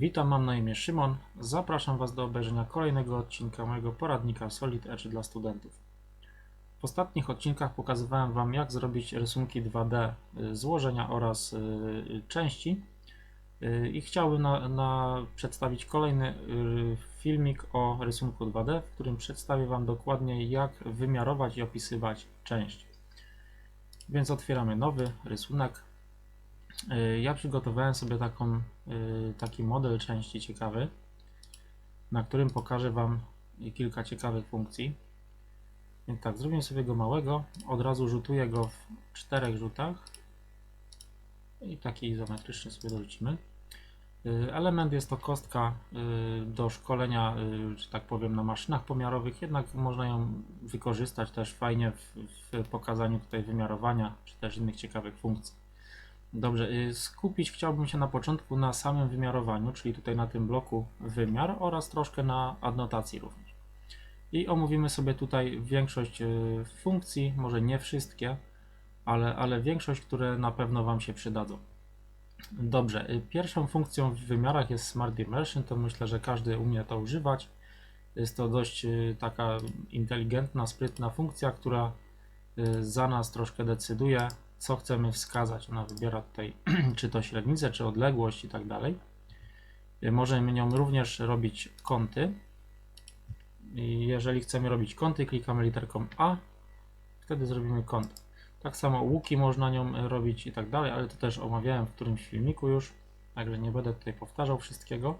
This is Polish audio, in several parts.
Witam, mam na imię Szymon. Zapraszam Was do obejrzenia kolejnego odcinka mojego poradnika Solid Edge dla studentów. W ostatnich odcinkach pokazywałem Wam, jak zrobić rysunki 2D y, złożenia oraz y, części. Y, I chciałbym na, na przedstawić kolejny filmik o rysunku 2D, w którym przedstawię Wam dokładnie, jak wymiarować i opisywać część. Więc otwieramy nowy rysunek. Y, Ja przygotowałem sobie taką, y, taki model części ciekawy, na którym pokażę Wam kilka ciekawych funkcji. Więc tak, zrobię sobie go małego, od razu rzutuję go w czterech rzutach i taki izometryczny sobie dorzucimy. Y, Element jest to kostka do szkolenia, że tak powiem, na maszynach pomiarowych, jednak można ją wykorzystać też fajnie w, w pokazaniu tutaj wymiarowania, czy też innych ciekawych funkcji. Dobrze, y, skupić chciałbym się na początku na samym wymiarowaniu, czyli tutaj na tym bloku wymiar oraz troszkę na adnotacji również. I omówimy sobie tutaj większość y, funkcji, może nie wszystkie, ale, ale większość, które na pewno Wam się przydadzą. Dobrze, y, pierwszą funkcją w wymiarach jest Smart Immersion, to myślę, że każdy umie to używać. Jest to dość taka inteligentna, sprytna funkcja, która za nas troszkę decyduje, co chcemy wskazać. Ona wybiera tutaj, czy to średnicę, czy odległość i tak dalej. Możemy nią również robić kąty. I jeżeli chcemy robić kąty, klikamy literką A, wtedy zrobimy kąt. Tak samo łuki można nią robić i tak dalej, ale to też omawiałem w którymś filmiku już, także nie będę tutaj powtarzał wszystkiego.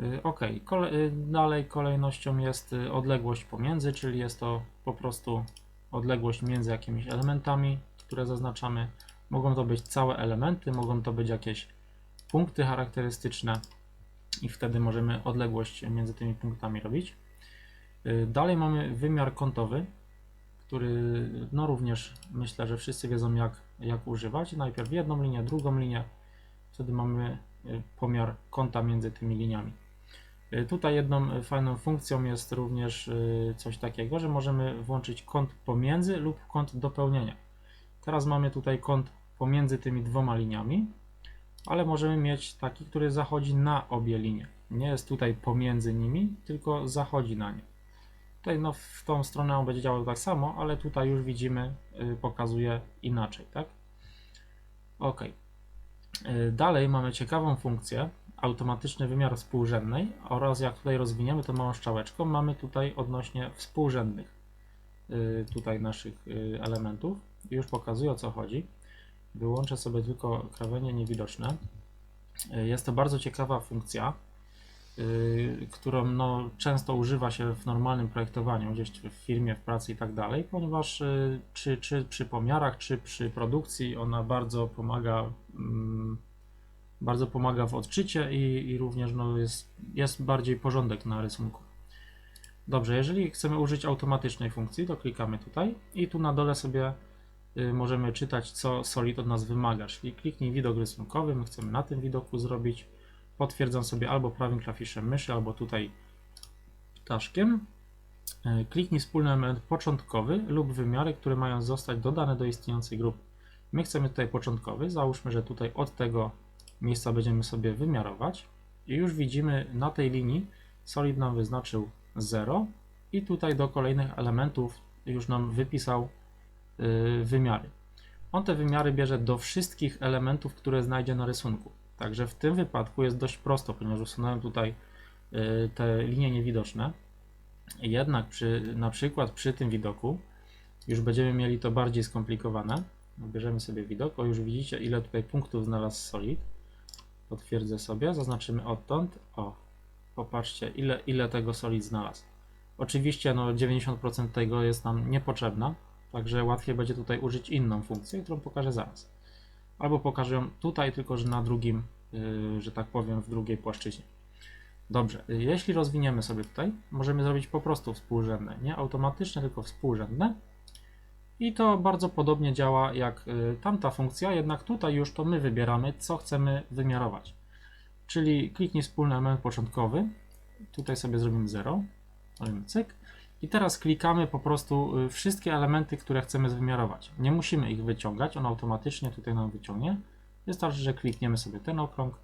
Y, Ok, Kole y, dalej kolejnością jest y, odległość pomiędzy, czyli jest to po prostu odległość między jakimiś elementami, które zaznaczamy. Mogą to być całe elementy, mogą to być jakieś punkty charakterystyczne i wtedy możemy odległość między tymi punktami robić. Y, Dalej mamy wymiar kątowy, który no również myślę, że wszyscy wiedzą jak, jak używać. Najpierw jedną linię, drugą linię, wtedy mamy y, pomiar kąta między tymi liniami. Y, Tutaj jedną fajną funkcją jest również coś takiego, że możemy włączyć kąt pomiędzy lub kąt dopełnienia. Teraz mamy tutaj kąt pomiędzy tymi dwoma liniami, ale możemy mieć taki, który zachodzi na obie linie. Nie jest tutaj pomiędzy nimi, tylko zachodzi na nie. Tutaj no, w tą stronę on będzie działał tak samo, ale tutaj już widzimy, y, pokazuje inaczej, tak? Ok. Y, Dalej mamy ciekawą funkcję, automatyczny wymiar współrzędnej oraz jak tutaj rozwiniemy tą małą strzałeczką, mamy tutaj odnośnie współrzędnych y, tutaj naszych y, elementów. Już pokazuję o co chodzi. Wyłączę sobie tylko krawienie niewidoczne. Y, Jest to bardzo ciekawa funkcja, y, którą no, często używa się w normalnym projektowaniu, gdzieś w firmie, w pracy i tak dalej, ponieważ y, czy, czy przy pomiarach, czy przy produkcji ona bardzo pomaga, mm, bardzo pomaga w odczycie i, i również no, jest, jest bardziej porządek na rysunku. Dobrze, jeżeli chcemy użyć automatycznej funkcji, to klikamy tutaj i tu na dole sobie możemy czytać, co Solid od nas wymaga, czyli kliknij widok rysunkowy, my chcemy na tym widoku zrobić, potwierdzam sobie albo prawym klawiszem myszy, albo tutaj ptaszkiem. Y, Kliknij wspólny element początkowy lub wymiary, które mają zostać dodane do istniejącej grupy. My chcemy tutaj początkowy, załóżmy, że tutaj od tego miejsca będziemy sobie wymiarować. I już widzimy na tej linii Solid nam wyznaczył 0 i tutaj do kolejnych elementów już nam wypisał y, wymiary. On te wymiary bierze do wszystkich elementów, które znajdzie na rysunku. Także w tym wypadku jest dość prosto, ponieważ usunąłem tutaj y, te linie niewidoczne. Jednak przy, na przykład przy tym widoku już będziemy mieli to bardziej skomplikowane. Bierzemy sobie widok, o już widzicie ile tutaj punktów znalazł Solid. Potwierdzę sobie, zaznaczymy odtąd. O, popatrzcie ile, ile tego Solid znalazł. Oczywiście no 90% tego jest nam niepotrzebna, także łatwiej będzie tutaj użyć inną funkcję, którą pokażę zaraz. Albo pokażę ją tutaj, tylko że na drugim, yy, że tak powiem, w drugiej płaszczyźnie. Dobrze, y, jeśli rozwiniemy sobie tutaj, możemy zrobić po prostu współrzędne, nie automatyczne, tylko współrzędne. I to bardzo podobnie działa jak y, tamta funkcja, jednak tutaj już to my wybieramy, co chcemy wymiarować. Czyli kliknij wspólny element początkowy, tutaj sobie zrobimy 0, robimy cyk. I teraz klikamy po prostu y, wszystkie elementy, które chcemy wymiarować. Nie musimy ich wyciągać, on automatycznie tutaj nam wyciągnie. Wystarczy, że klikniemy sobie ten okrąg,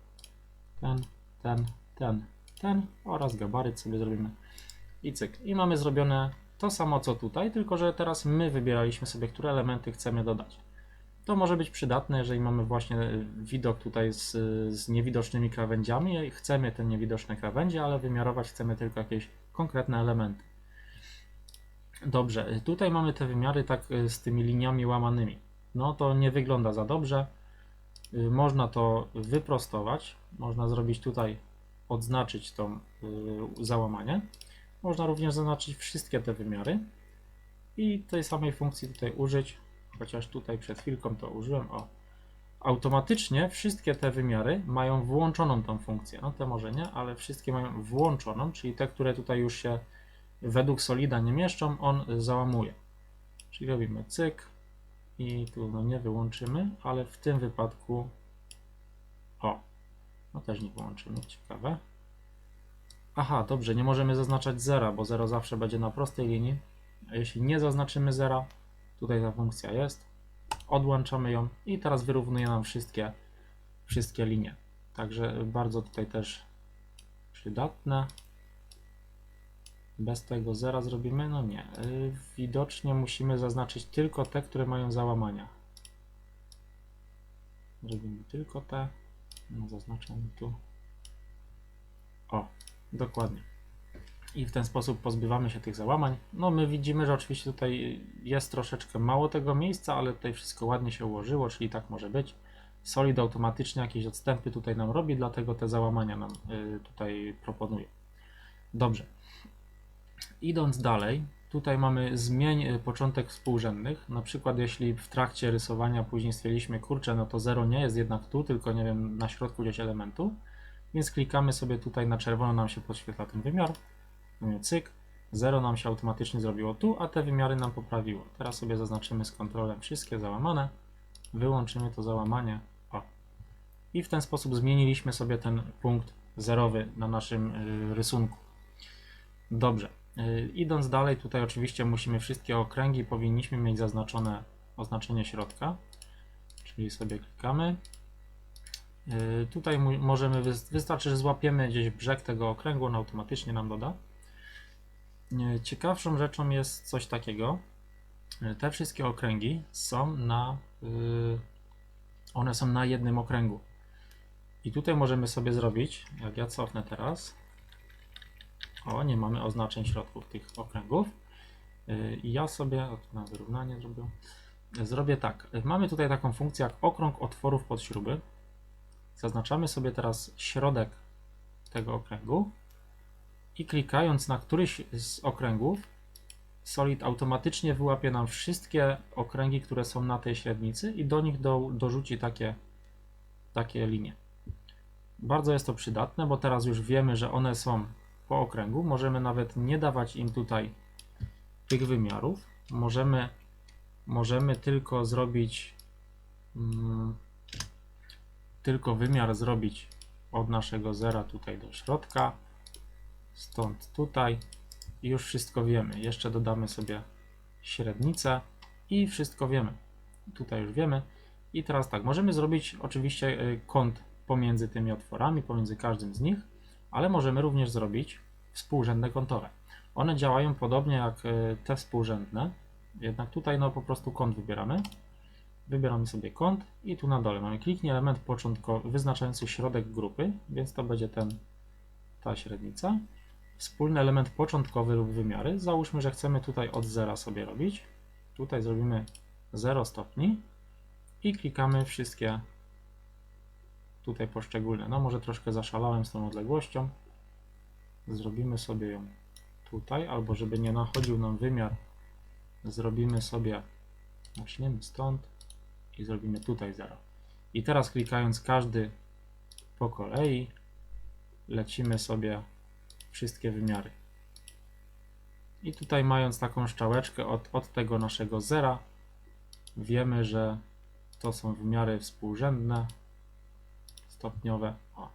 ten, ten, ten, ten oraz gabaryt sobie zrobimy i cyk. I mamy zrobione to samo co tutaj, tylko że teraz my wybieraliśmy sobie, które elementy chcemy dodać. To może być przydatne, jeżeli mamy właśnie widok tutaj z, z niewidocznymi krawędziami. Chcemy te niewidoczne krawędzie, ale wymiarować chcemy tylko jakieś konkretne elementy. Dobrze, tutaj mamy te wymiary tak y, z tymi liniami łamanymi. No to nie wygląda za dobrze. Y, Można to wyprostować. Można zrobić tutaj, odznaczyć to y, załamanie. Można również zaznaczyć wszystkie te wymiary i tej samej funkcji tutaj użyć, chociaż tutaj przed chwilką to użyłem, o. Automatycznie wszystkie te wymiary mają włączoną tą funkcję. No te może nie, ale wszystkie mają włączoną, czyli te, które tutaj już się według Solida nie mieszczą, on załamuje. Czyli robimy cyk i tu no nie wyłączymy, ale w tym wypadku o, no też nie wyłączymy, ciekawe. Aha, dobrze, nie możemy zaznaczać zera, bo 0 zawsze będzie na prostej linii. A jeśli nie zaznaczymy zera, tutaj ta funkcja jest, odłączamy ją i teraz wyrównuje nam wszystkie, wszystkie linie. Także bardzo tutaj też przydatne. Bez tego zera zrobimy? No nie. Yy, Widocznie musimy zaznaczyć tylko te, które mają załamania. Zrobimy tylko te. No, zaznaczam tu. O, dokładnie. I w ten sposób pozbywamy się tych załamań. No my widzimy, że oczywiście tutaj jest troszeczkę mało tego miejsca, ale tutaj wszystko ładnie się ułożyło, czyli tak może być. Solid automatycznie jakieś odstępy tutaj nam robi, dlatego te załamania nam y, tutaj proponuje. Dobrze. Idąc dalej, tutaj mamy zmień y, początek współrzędnych. Na przykład jeśli w trakcie rysowania później stwierdziliśmy, kurczę, no to 0 nie jest jednak tu, tylko nie wiem, na środku gdzieś elementu. Więc klikamy sobie tutaj na czerwono, nam się podświetla ten wymiar. Cyk, 0 nam się automatycznie zrobiło tu, a te wymiary nam poprawiło. Teraz sobie zaznaczymy z kontrolem wszystkie załamane, wyłączymy to załamanie. O. I w ten sposób zmieniliśmy sobie ten punkt zerowy na naszym y, rysunku. Dobrze. Y, Idąc dalej, tutaj oczywiście musimy wszystkie okręgi, powinniśmy mieć zaznaczone oznaczenie środka, czyli sobie klikamy. Y, Tutaj możemy, wys- wystarczy, że złapiemy gdzieś brzeg tego okręgu, on automatycznie nam doda. Y, Ciekawszą rzeczą jest coś takiego. Te wszystkie okręgi są na, one są na jednym okręgu. I tutaj możemy sobie zrobić, jak ja cofnę teraz, o, nie mamy oznaczeń środków tych okręgów. Y, I ja sobie, na wyrównanie zrobię, zrobię tak. Mamy tutaj taką funkcję jak okrąg otworów pod śruby. Zaznaczamy sobie teraz środek tego okręgu i klikając na któryś z okręgów, Solid automatycznie wyłapie nam wszystkie okręgi, które są na tej średnicy i do nich do, dorzuci takie, takie linie. Bardzo jest to przydatne, bo teraz już wiemy, że one są po okręgu. Możemy nawet nie dawać im tutaj tych wymiarów. Możemy, możemy tylko zrobić mm, tylko wymiar zrobić od naszego zera tutaj do środka, stąd tutaj i już wszystko wiemy. Jeszcze dodamy sobie średnicę i wszystko wiemy. Tutaj już wiemy. I teraz tak, możemy zrobić oczywiście y, kąt pomiędzy tymi otworami, pomiędzy każdym z nich, ale możemy również zrobić współrzędne kątowe. One działają podobnie jak y, te współrzędne, jednak tutaj no po prostu kąt wybieramy. Wybieramy sobie kąt i tu na dole mamy kliknij element początkowy wyznaczający środek grupy, więc to będzie ten, ta średnica. Wspólny element początkowy lub wymiary. Załóżmy, że chcemy tutaj od zera sobie robić. Tutaj zrobimy 0 stopni i klikamy wszystkie tutaj poszczególne. No może troszkę zaszalałem z tą odległością. Zrobimy sobie ją tutaj, albo żeby nie nachodził nam wymiar, zrobimy sobie, zaczniemy stąd i zrobimy tutaj 0. I teraz klikając każdy po kolei, lecimy sobie wszystkie wymiary. I tutaj mając taką szczałeczkę od, od tego naszego zera, wiemy, że to są wymiary współrzędne, stopniowe. O.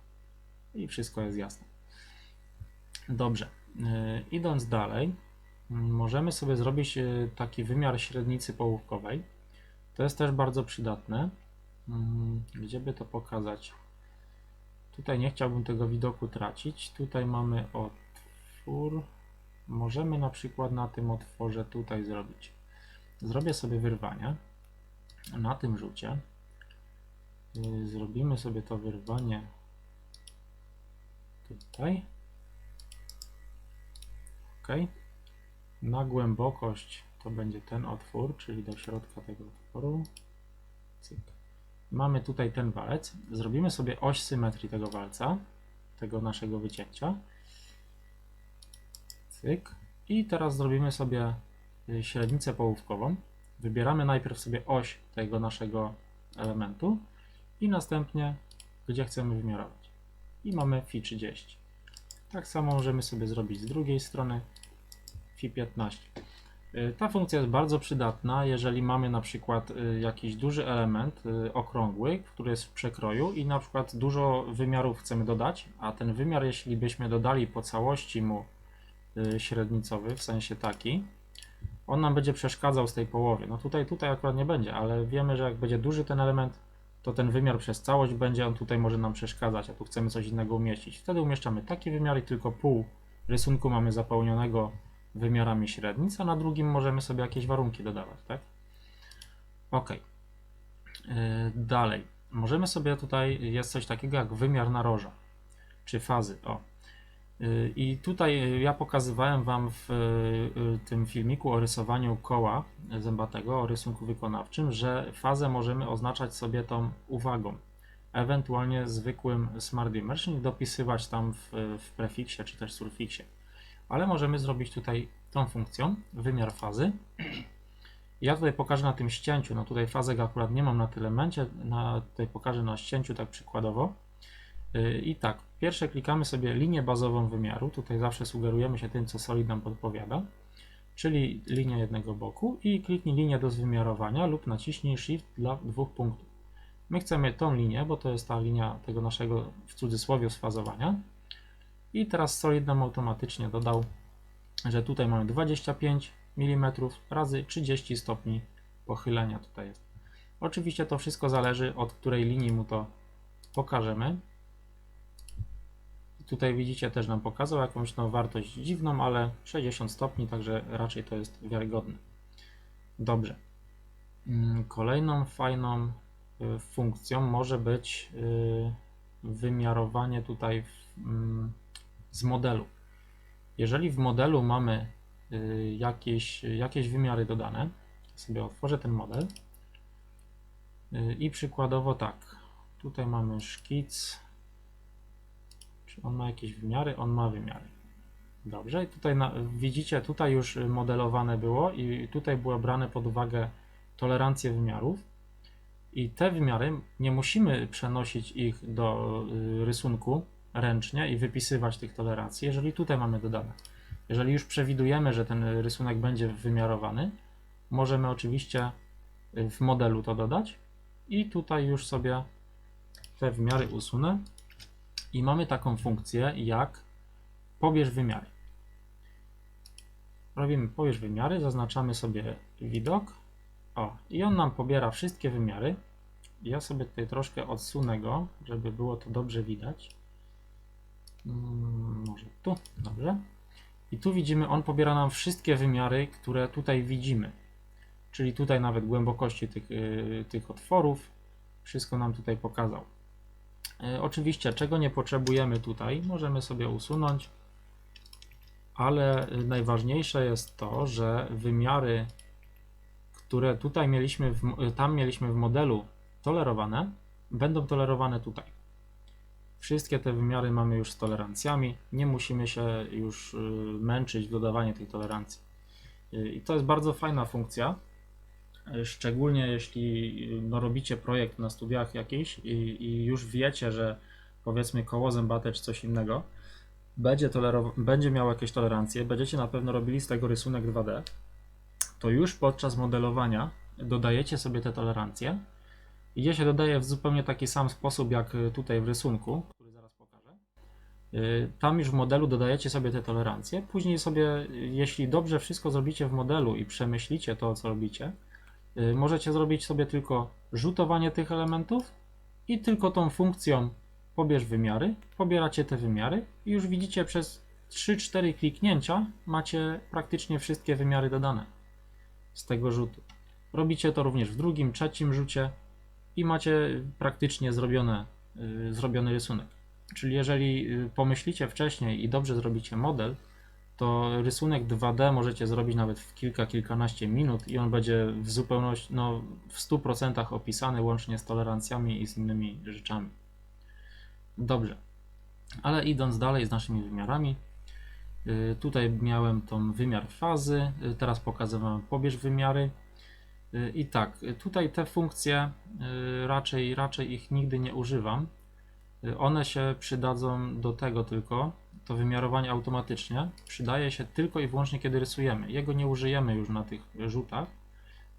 I wszystko jest jasne. Dobrze. Yy, idąc dalej, możemy sobie zrobić yy, taki wymiar średnicy połówkowej. To jest też bardzo przydatne. Mm, Gdzie by to pokazać? Tutaj nie chciałbym tego widoku tracić. Tutaj mamy otwór. Możemy na przykład na tym otworze tutaj zrobić. Zrobię sobie wyrwanie na tym rzucie. Zrobimy sobie to wyrwanie tutaj. Ok. Na głębokość to będzie ten otwór, czyli do środka tego otworu. Cyk. Mamy tutaj ten walec. Zrobimy sobie oś symetrii tego walca, tego naszego wycięcia. Cyk. I teraz zrobimy sobie y, średnicę połówkową. Wybieramy najpierw sobie oś tego naszego elementu i następnie gdzie chcemy wymiarować. I mamy Fi 30. Tak samo możemy sobie zrobić z drugiej strony Fi 15. Y, Ta funkcja jest bardzo przydatna, jeżeli mamy na przykład y, jakiś duży element y, okrągły, który jest w przekroju i na przykład dużo wymiarów chcemy dodać, a ten wymiar, jeśli byśmy dodali po całości mu średnicowy, w sensie taki, on nam będzie przeszkadzał z tej połowy. No tutaj, tutaj akurat nie będzie, ale wiemy, że jak będzie duży ten element, to ten wymiar przez całość będzie, on tutaj może nam przeszkadzać, a tu chcemy coś innego umieścić. Wtedy umieszczamy taki wymiar i tylko pół rysunku mamy zapełnionego wymiarami średnic, a na drugim możemy sobie jakieś warunki dodawać, tak? Ok. Yy, dalej. Możemy sobie tutaj, jest coś takiego jak wymiar naroża, czy fazy, o. Yy, I tutaj ja pokazywałem Wam w yy, tym filmiku o rysowaniu koła zębatego, o rysunku wykonawczym, że fazę możemy oznaczać sobie tą uwagą, ewentualnie zwykłym Smart Immersion dopisywać tam w, w prefiksie czy też surfiksie ale możemy zrobić tutaj tą funkcją, wymiar fazy. Ja tutaj pokażę na tym ścięciu, no tutaj fazę akurat nie mam na tym elemencie, na, tutaj pokażę na ścięciu tak przykładowo. Yy, I tak, pierwsze klikamy sobie linię bazową wymiaru, tutaj zawsze sugerujemy się tym, co Solid nam podpowiada, czyli linię jednego boku i kliknij linię do zwymiarowania lub naciśnij Shift dla dwóch punktów. My chcemy tą linię, bo to jest ta linia tego naszego w cudzysłowie sfazowania. I teraz Solid nam automatycznie dodał, że tutaj mamy 25 mm razy 30 stopni pochylenia tutaj jest. Oczywiście to wszystko zależy od której linii mu to pokażemy. Tutaj widzicie też nam pokazał jakąś no, wartość dziwną, ale 60 stopni, także raczej to jest wiarygodne. Dobrze. Mm, Kolejną fajną y, funkcją może być y, wymiarowanie tutaj mm, z modelu. Jeżeli w modelu mamy y, jakieś, jakieś wymiary dodane, sobie otworzę ten model i przykładowo tak, tutaj mamy szkic, czy on ma jakieś wymiary? On ma wymiary. Dobrze, i tutaj na, widzicie, tutaj już modelowane było i tutaj było brane pod uwagę tolerancję wymiarów. I te wymiary nie musimy przenosić ich do y, rysunku ręcznie i wypisywać tych tolerancji, jeżeli tutaj mamy dodane. Jeżeli już przewidujemy, że ten rysunek będzie wymiarowany, możemy oczywiście y, w modelu to dodać i tutaj już sobie te wymiary usunę i mamy taką funkcję jak pobierz wymiary. Robimy pobierz wymiary, zaznaczamy sobie widok. O, i on nam pobiera wszystkie wymiary. Ja sobie tutaj troszkę odsunę go, żeby było to dobrze widać. Mm, może tu, dobrze. I tu widzimy, on pobiera nam wszystkie wymiary, które tutaj widzimy. Czyli tutaj nawet głębokości tych, yy, tych otworów. Wszystko nam tutaj pokazał. Yy, oczywiście, czego nie potrzebujemy tutaj, możemy sobie usunąć. Ale yy, najważniejsze jest to, że wymiary, które tutaj mieliśmy, w, m- tam mieliśmy w modelu tolerowane, będą tolerowane tutaj. Wszystkie te wymiary mamy już z tolerancjami, nie musimy się już męczyć w dodawaniu tej tolerancji. I to jest bardzo fajna funkcja, szczególnie jeśli no, robicie projekt na studiach jakiś i, i już wiecie, że powiedzmy koło zębate czy coś innego będzie, tolero- będzie miał jakieś tolerancje, będziecie na pewno robili z tego rysunek 2D, to już podczas modelowania dodajecie sobie te tolerancje i je się dodaje w zupełnie taki sam sposób jak tutaj w rysunku, który zaraz pokażę. Y, Tam już w modelu dodajecie sobie te tolerancje. Później sobie, jeśli dobrze wszystko zrobicie w modelu i przemyślicie to, co robicie, możecie zrobić sobie tylko rzutowanie tych elementów i tylko tą funkcją pobierz wymiary, pobieracie te wymiary i już widzicie przez 3-4 kliknięcia macie praktycznie wszystkie wymiary dodane z tego rzutu. Robicie to również w drugim, trzecim rzucie i macie praktycznie zrobione, y, zrobiony rysunek. Czyli jeżeli y, pomyślicie wcześniej i dobrze zrobicie model, to rysunek 2D możecie zrobić nawet w kilka, kilkanaście minut i on będzie w zupełności, no w 100% opisany łącznie z tolerancjami i z innymi rzeczami. Dobrze, ale idąc dalej z naszymi wymiarami, y, tutaj miałem tą wymiar fazy, y, teraz pokazywałem pobierz wymiary. Y, I tak, tutaj te funkcje raczej, raczej ich nigdy nie używam. One się przydadzą do tego tylko, to wymiarowanie automatycznie przydaje się tylko i wyłącznie kiedy rysujemy. Jego nie użyjemy już na tych rzutach,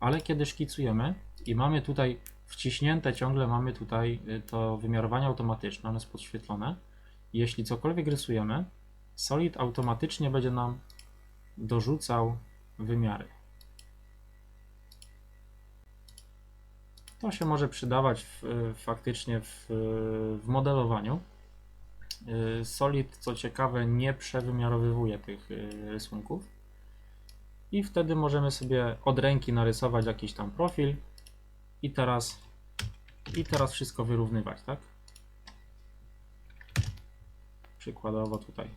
ale kiedy szkicujemy i mamy tutaj wciśnięte ciągle, mamy tutaj y, to wymiarowanie automatyczne, ono jest podświetlone. Jeśli cokolwiek rysujemy, Solid automatycznie będzie nam dorzucał wymiary. To się może przydawać w, faktycznie w, w modelowaniu. Y, Solid, co ciekawe, nie przewymiarowywuje tych y, rysunków. I wtedy możemy sobie od ręki narysować jakiś tam profil i teraz, i teraz wszystko wyrównywać, tak? Przykładowo tutaj.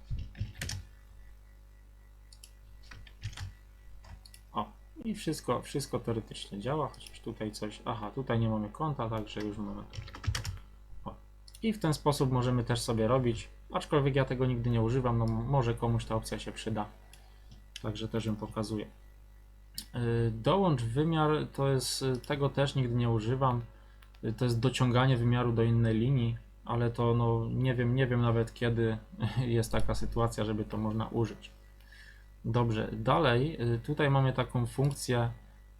O, i wszystko, wszystko teoretycznie działa, chociaż tutaj coś. Aha, tutaj nie mamy konta, także już mamy. I w ten sposób możemy też sobie robić, aczkolwiek ja tego nigdy nie używam, no może komuś ta opcja się przyda. Także też ją pokazuję. Yy, Dołącz wymiar, to jest, y, tego też nigdy nie używam. Y, To jest dociąganie wymiaru do innej linii, ale to no nie wiem, nie wiem nawet kiedy jest taka sytuacja, żeby to można użyć. Dobrze, dalej y, tutaj mamy taką funkcję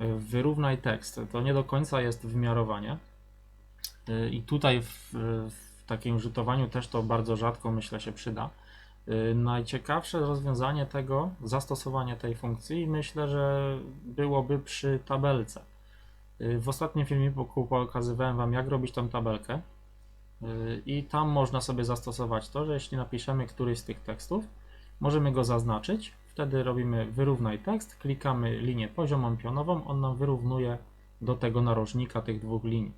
y, wyrównaj tekst. To nie do końca jest wymiarowanie. Y, I tutaj w, w takim rzutowaniu też to bardzo rzadko myślę się przyda. Y, Najciekawsze rozwiązanie tego, zastosowanie tej funkcji, myślę, że byłoby przy tabelce. Y, W ostatnim filmiku pokazywałem Wam, jak robić tą tabelkę. Y, I tam można sobie zastosować to, że jeśli napiszemy któryś z tych tekstów, możemy go zaznaczyć. Wtedy robimy wyrównaj tekst, klikamy linię poziomą pionową, on nam wyrównuje do tego narożnika tych dwóch linii.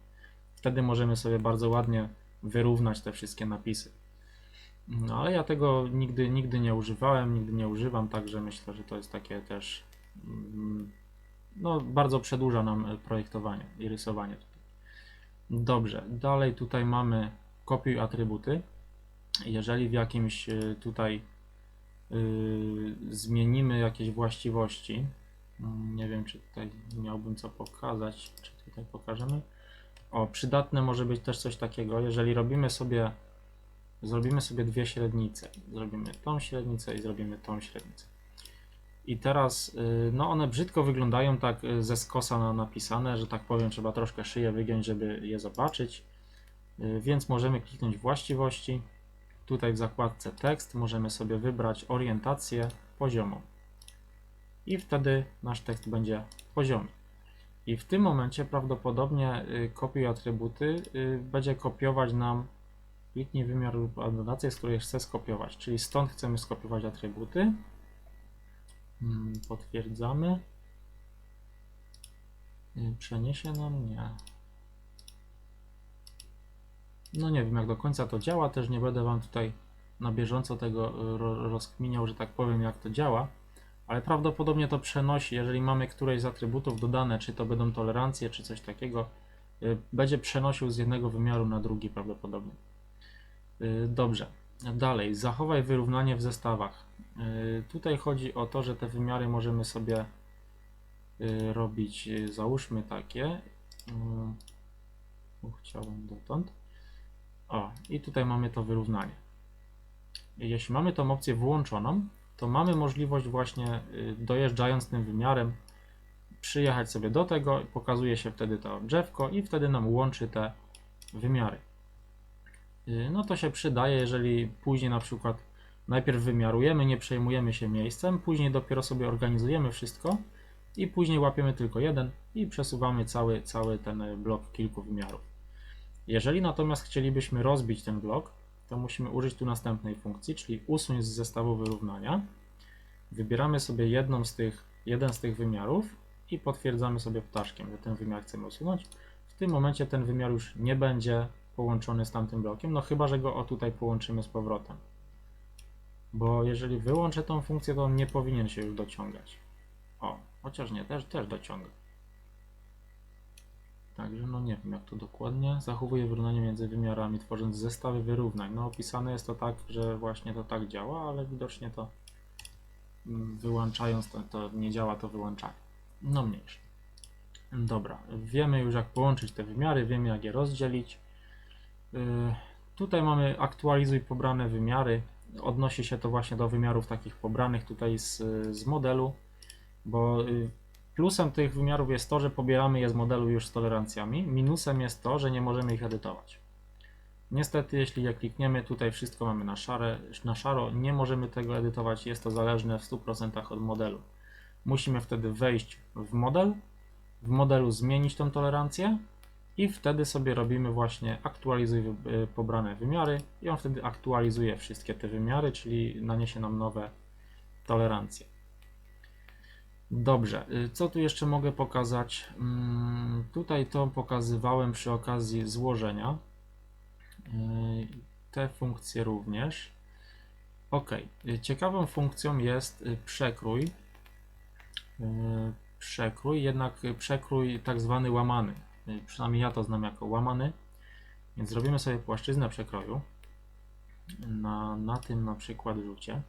Wtedy możemy sobie bardzo ładnie wyrównać te wszystkie napisy. No ale ja tego nigdy, nigdy nie używałem, nigdy nie używam, także myślę, że to jest takie też mm, no, bardzo przedłuża nam e, projektowanie i rysowanie. Dobrze, dalej tutaj mamy kopiuj atrybuty. Jeżeli w jakimś e, tutaj y, zmienimy jakieś właściwości, mm, nie wiem czy tutaj miałbym co pokazać, czy tutaj pokażemy. O, przydatne może być też coś takiego, jeżeli robimy sobie zrobimy sobie dwie średnice. Zrobimy tą średnicę i zrobimy tą średnicę. I teraz, y, no one brzydko wyglądają tak y, ze skosa na napisane, że tak powiem, trzeba troszkę szyję wygiąć, żeby je zobaczyć. Y, Więc możemy kliknąć właściwości. Tutaj w zakładce tekst możemy sobie wybrać orientację poziomą. I wtedy nasz tekst będzie poziomy. I w tym momencie prawdopodobnie y, kopiuj atrybuty y, będzie kopiować nam kliknij wymiar lub adnotację, z której chcę skopiować. Czyli stąd chcemy skopiować atrybuty. Mm, Potwierdzamy. Y, Przeniesie nam? Nie. No nie wiem jak do końca to działa, też nie będę Wam tutaj na bieżąco tego ro- rozkminiał, że tak powiem, jak to działa, ale prawdopodobnie to przenosi, jeżeli mamy któreś z atrybutów dodane, czy to będą tolerancje, czy coś takiego, y, będzie przenosił z jednego wymiaru na drugi prawdopodobnie. Y, Dobrze, dalej, zachowaj wyrównanie w zestawach. Y, Tutaj chodzi o to, że te wymiary możemy sobie robić, załóżmy takie. Tu Chciałem dotąd. O, i tutaj mamy to wyrównanie. Jeśli mamy tą opcję włączoną, to mamy możliwość właśnie y, dojeżdżając tym wymiarem przyjechać sobie do tego, pokazuje się wtedy to drzewko i wtedy nam łączy te wymiary. Y, No to się przydaje, jeżeli później na przykład najpierw wymiarujemy, nie przejmujemy się miejscem, później dopiero sobie organizujemy wszystko i później łapiemy tylko jeden i przesuwamy cały, cały ten blok kilku wymiarów. Jeżeli natomiast chcielibyśmy rozbić ten blok, to musimy użyć tu następnej funkcji, czyli usuń z zestawu wyrównania. Wybieramy sobie jedną z tych, jeden z tych wymiarów i potwierdzamy sobie ptaszkiem, że ten wymiar chcemy usunąć. W tym momencie ten wymiar już nie będzie połączony z tamtym blokiem, no chyba, że go o tutaj połączymy z powrotem. Bo jeżeli wyłączę tą funkcję, to on nie powinien się już dociągać. O, chociaż nie, też, też dociąga. Także no nie wiem jak to dokładnie. Zachowuje wyrównanie między wymiarami, tworząc zestawy wyrównań. No opisane jest to tak, że właśnie to tak działa, ale widocznie to mm, wyłączając to, to nie działa to wyłączanie. No mniejsze. Dobra, wiemy już jak połączyć te wymiary, wiemy jak je rozdzielić. Yy, tutaj mamy aktualizuj pobrane wymiary. Odnosi się to właśnie do wymiarów takich pobranych tutaj z, z modelu, bo yy, Plusem tych wymiarów jest to, że pobieramy je z modelu już z tolerancjami. Minusem jest to, że nie możemy ich edytować. Niestety, jeśli je klikniemy, tutaj wszystko mamy na, szare, na szaro, nie możemy tego edytować, jest to zależne w 100% od modelu. Musimy wtedy wejść w model, w modelu zmienić tą tolerancję i wtedy sobie robimy właśnie aktualizuj wy- pobrane wymiary i on wtedy aktualizuje wszystkie te wymiary, czyli naniesie nam nowe tolerancje. Dobrze, y, co tu jeszcze mogę pokazać? Mm, Tutaj to pokazywałem przy okazji złożenia. Y, Te funkcje również. Ok, y, ciekawą funkcją jest przekrój. Przekrój, jednak przekrój tak zwany łamany. Przynajmniej ja to znam jako łamany. Więc zrobimy sobie płaszczyznę przekroju na, na tym na przykład rzucie.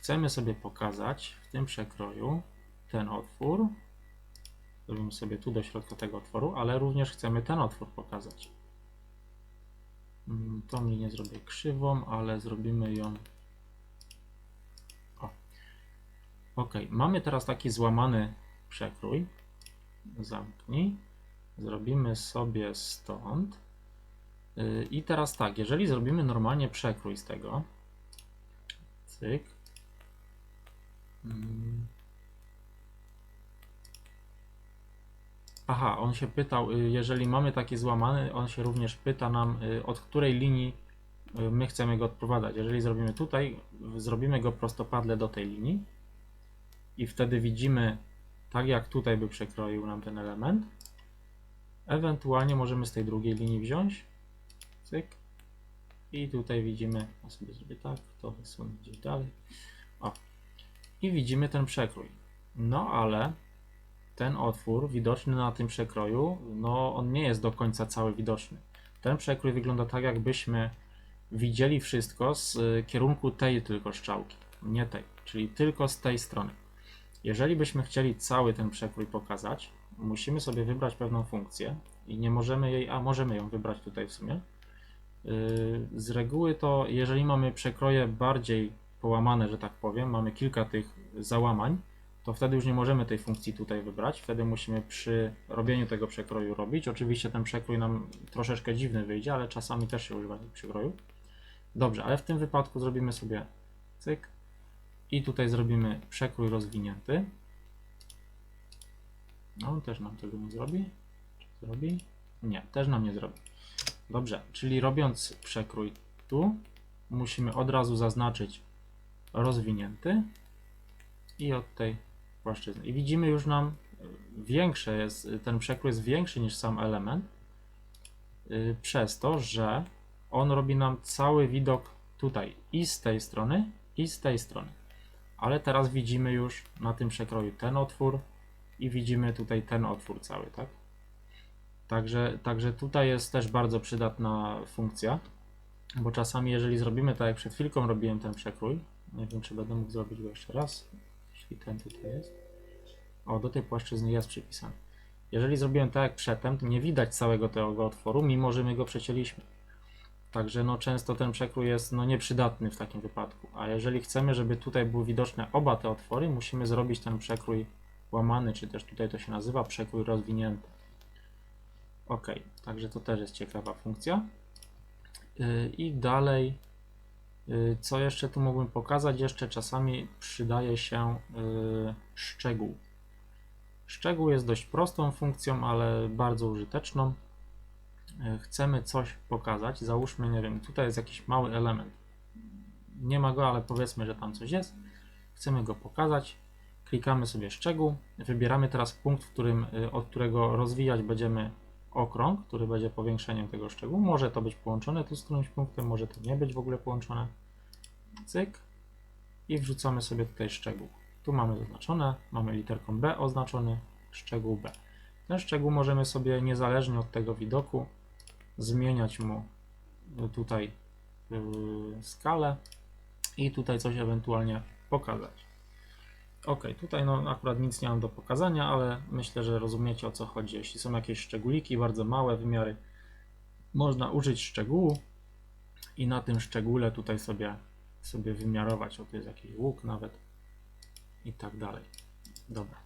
Chcemy sobie pokazać w tym przekroju ten otwór. Zrobimy sobie tu do środka tego otworu, ale również chcemy ten otwór pokazać. Mm, Tą linię zrobię krzywą, ale zrobimy ją. Ok, mamy teraz taki złamany przekrój. Zamknij. Zrobimy sobie stąd. Yy, I teraz tak, jeżeli zrobimy normalnie przekrój z tego, cyk. Aha, on się pytał, y, jeżeli mamy taki złamany, on się również pyta nam, y, od której linii y, my chcemy go odprowadzać. Jeżeli zrobimy tutaj, zrobimy go prostopadle do tej linii i wtedy widzimy, tak jak tutaj by przekroił nam ten element. Ewentualnie możemy z tej drugiej linii wziąć, cyk, i tutaj widzimy, ja sobie zrobię tak, to wysunę gdzieś dalej. O, i widzimy ten przekrój. No ale ten otwór widoczny na tym przekroju, no on nie jest do końca cały widoczny. Ten przekrój wygląda tak, jakbyśmy widzieli wszystko z y, kierunku tej tylko strzałki, nie tej, czyli tylko z tej strony. Jeżeli byśmy chcieli cały ten przekrój pokazać, musimy sobie wybrać pewną funkcję i nie możemy jej, a możemy ją wybrać tutaj w sumie. Yy, Z reguły to, jeżeli mamy przekroje bardziej połamane, że tak powiem, mamy kilka tych załamań, to wtedy już nie możemy tej funkcji tutaj wybrać. Wtedy musimy przy robieniu tego przekroju robić. Oczywiście ten przekrój nam troszeczkę dziwny wyjdzie, ale czasami też się używa tych przekroju. Dobrze, ale w tym wypadku zrobimy sobie cyk i tutaj zrobimy przekrój rozwinięty. No, też nam tego nie zrobi. Czy zrobi? Nie, też nam nie zrobi. Dobrze, czyli robiąc przekrój tu, musimy od razu zaznaczyć rozwinięty i od tej płaszczyzny. I widzimy już nam większe jest, ten przekrój jest większy niż sam element, y, przez to, że on robi nam cały widok tutaj i z tej strony, i z tej strony. Ale teraz widzimy już na tym przekroju ten otwór i widzimy tutaj ten otwór cały, tak? Także, także tutaj jest też bardzo przydatna funkcja, bo czasami jeżeli zrobimy tak jak przed chwilką robiłem ten przekrój, nie wiem czy będę mógł zrobić go jeszcze raz, jeśli ten tutaj jest. O, do tej płaszczyzny jest przypisany. Jeżeli zrobiłem tak jak przedtem, to nie widać całego tego otworu, mimo że my go przecięliśmy. Także no często ten przekrój jest no nieprzydatny w takim wypadku. A jeżeli chcemy, żeby tutaj były widoczne oba te otwory, musimy zrobić ten przekrój łamany, czy też tutaj to się nazywa przekrój rozwinięty. Ok, także to też jest ciekawa funkcja. Yy, I dalej, co jeszcze tu mógłbym pokazać? Jeszcze czasami przydaje się yy, szczegół. Szczegół jest dość prostą funkcją, ale bardzo użyteczną. y, chcemy coś pokazać, załóżmy, nie wiem, tutaj jest jakiś mały element. Nie ma go, ale powiedzmy, że tam coś jest. Chcemy go pokazać. Klikamy sobie szczegół. Wybieramy teraz punkt, w którym, y, od którego rozwijać będziemy okrąg, który będzie powiększeniem tego szczegółu. Może to być połączone tu z którymś punktem, może to nie być w ogóle połączone. Cyk. I wrzucamy sobie tutaj szczegół. Tu mamy zaznaczone, mamy literką B oznaczony szczegół B. Ten szczegół możemy sobie niezależnie od tego widoku zmieniać mu y, tutaj yy, skalę i tutaj coś ewentualnie pokazać. Ok, tutaj no akurat nic nie mam do pokazania, ale myślę, że rozumiecie o co chodzi. Jeśli są jakieś szczególiki, bardzo małe wymiary, można użyć szczegółu i na tym szczególe tutaj sobie, sobie wymiarować. O, tu jest jakiś łuk nawet i tak dalej. Dobra.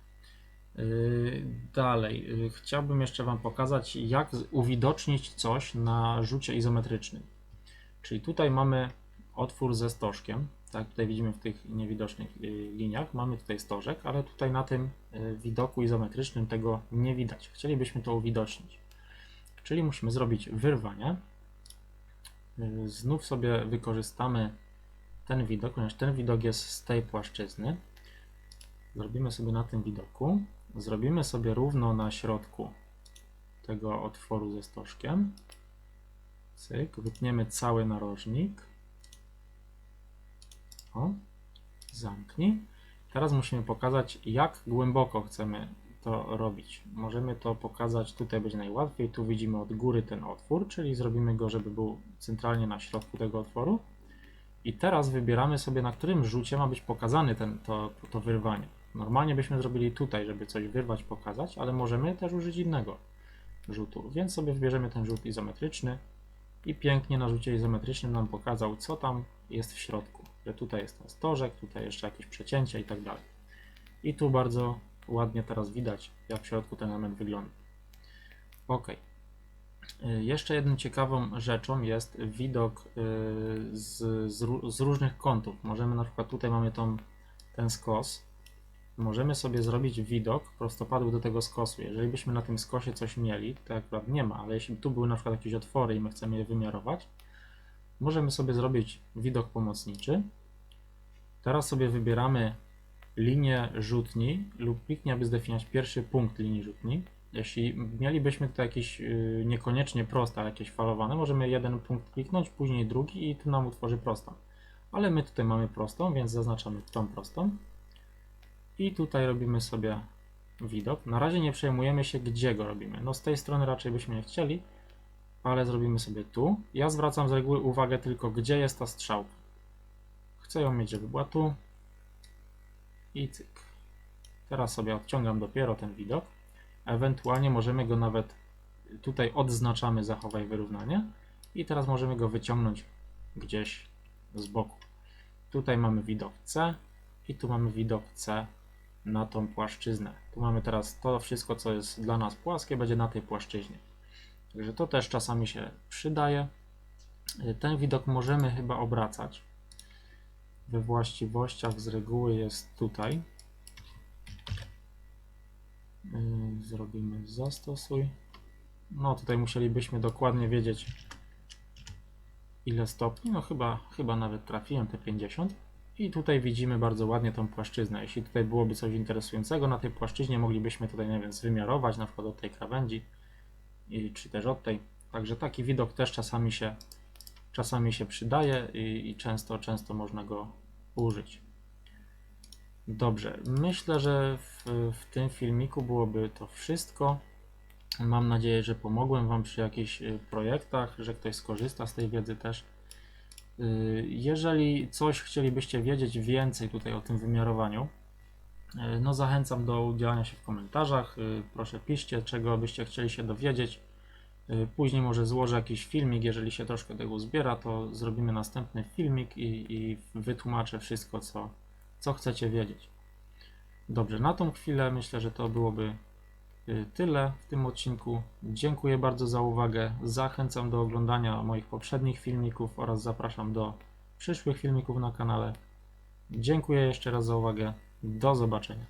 Yy, Dalej, yy, chciałbym jeszcze Wam pokazać, jak uwidocznić coś na rzucie izometrycznym. Czyli tutaj mamy otwór ze stożkiem, tak tutaj widzimy w tych niewidocznych yy, liniach, mamy tutaj stożek, ale tutaj na tym widoku izometrycznym tego nie widać. Chcielibyśmy to uwidocznić. Czyli musimy zrobić wyrwanie. Znów sobie wykorzystamy ten widok, ponieważ ten widok jest z tej płaszczyzny. Zrobimy sobie na tym widoku. Zrobimy sobie równo na środku tego otworu ze stożkiem. Cyk, wytniemy cały narożnik. O, zamknij. Teraz musimy pokazać, jak głęboko chcemy to robić. Możemy to pokazać, tutaj będzie najłatwiej. Tu widzimy od góry ten otwór, czyli zrobimy go, żeby był centralnie na środku tego otworu. I teraz wybieramy sobie, na którym rzucie ma być pokazany ten, to, to wyrwanie. Normalnie byśmy zrobili tutaj, żeby coś wyrwać, pokazać, ale możemy też użyć innego rzutu. Więc sobie wybierzemy ten rzut izometryczny i pięknie na rzucie izometrycznym nam pokazał, co tam jest w środku. Że tutaj jest ten stożek, tutaj jeszcze jakieś przecięcia i tak dalej. I tu bardzo ładnie teraz widać, jak w środku ten element wygląda. Ok. Y, Jeszcze jedną ciekawą rzeczą jest widok y, z, z, z różnych kątów. Możemy na przykład tutaj mamy tą, ten skos. Możemy sobie zrobić widok prostopadły do tego skosu. Jeżeli byśmy na tym skosie coś mieli, to akurat nie ma, ale jeśli tu były na przykład jakieś otwory i my chcemy je wymiarować, możemy sobie zrobić widok pomocniczy. Teraz sobie wybieramy linię rzutni lub kliknie, aby zdefiniować pierwszy punkt linii rzutni. Jeśli mielibyśmy tutaj jakieś yy, niekoniecznie proste, ale jakieś falowane, możemy jeden punkt kliknąć, później drugi i tu nam utworzy prostą. Ale my tutaj mamy prostą, więc zaznaczamy tą prostą. I tutaj robimy sobie widok. Na razie nie przejmujemy się, gdzie go robimy. No z tej strony raczej byśmy nie chcieli, ale zrobimy sobie tu. Ja zwracam z reguły uwagę tylko, gdzie jest ta strzałka. Chcę ją mieć, żeby była tu. I cyk. Teraz sobie odciągam dopiero ten widok. Ewentualnie możemy go nawet tutaj odznaczamy zachowaj wyrównanie i teraz możemy go wyciągnąć gdzieś z boku. Tutaj mamy widok C i tu mamy widok C na tą płaszczyznę. Tu mamy teraz to wszystko, co jest dla nas płaskie, będzie na tej płaszczyźnie. Także to też czasami się przydaje. Ten widok możemy chyba obracać. We właściwościach z reguły jest tutaj. Yy, Zrobimy zastosuj. No tutaj musielibyśmy dokładnie wiedzieć ile stopni. No chyba, chyba nawet trafiłem te 50. I tutaj widzimy bardzo ładnie tą płaszczyznę. Jeśli tutaj byłoby coś interesującego na tej płaszczyźnie, moglibyśmy tutaj, nie wiem, wymiarować na przykład od tej krawędzi, czy też od tej. Także taki widok też czasami się, czasami się przydaje i, i często, często można go użyć. Dobrze, myślę, że w, w tym filmiku byłoby to wszystko. Mam nadzieję, że pomogłem Wam przy jakichś y, projektach, że ktoś skorzysta z tej wiedzy też. Y, Jeżeli coś chcielibyście wiedzieć więcej tutaj o tym wymiarowaniu, y, no zachęcam do udzielania się w komentarzach. Proszę piszcie, czego byście chcieli się dowiedzieć. Później może złożę jakiś filmik, jeżeli się troszkę tego zbiera, to zrobimy następny filmik i, i wytłumaczę wszystko, co, co chcecie wiedzieć. Dobrze, na tą chwilę myślę, że to byłoby y, tyle w tym odcinku. Dziękuję bardzo za uwagę. Zachęcam do oglądania moich poprzednich filmików oraz zapraszam do przyszłych filmików na kanale. Dziękuję jeszcze raz za uwagę. Do zobaczenia.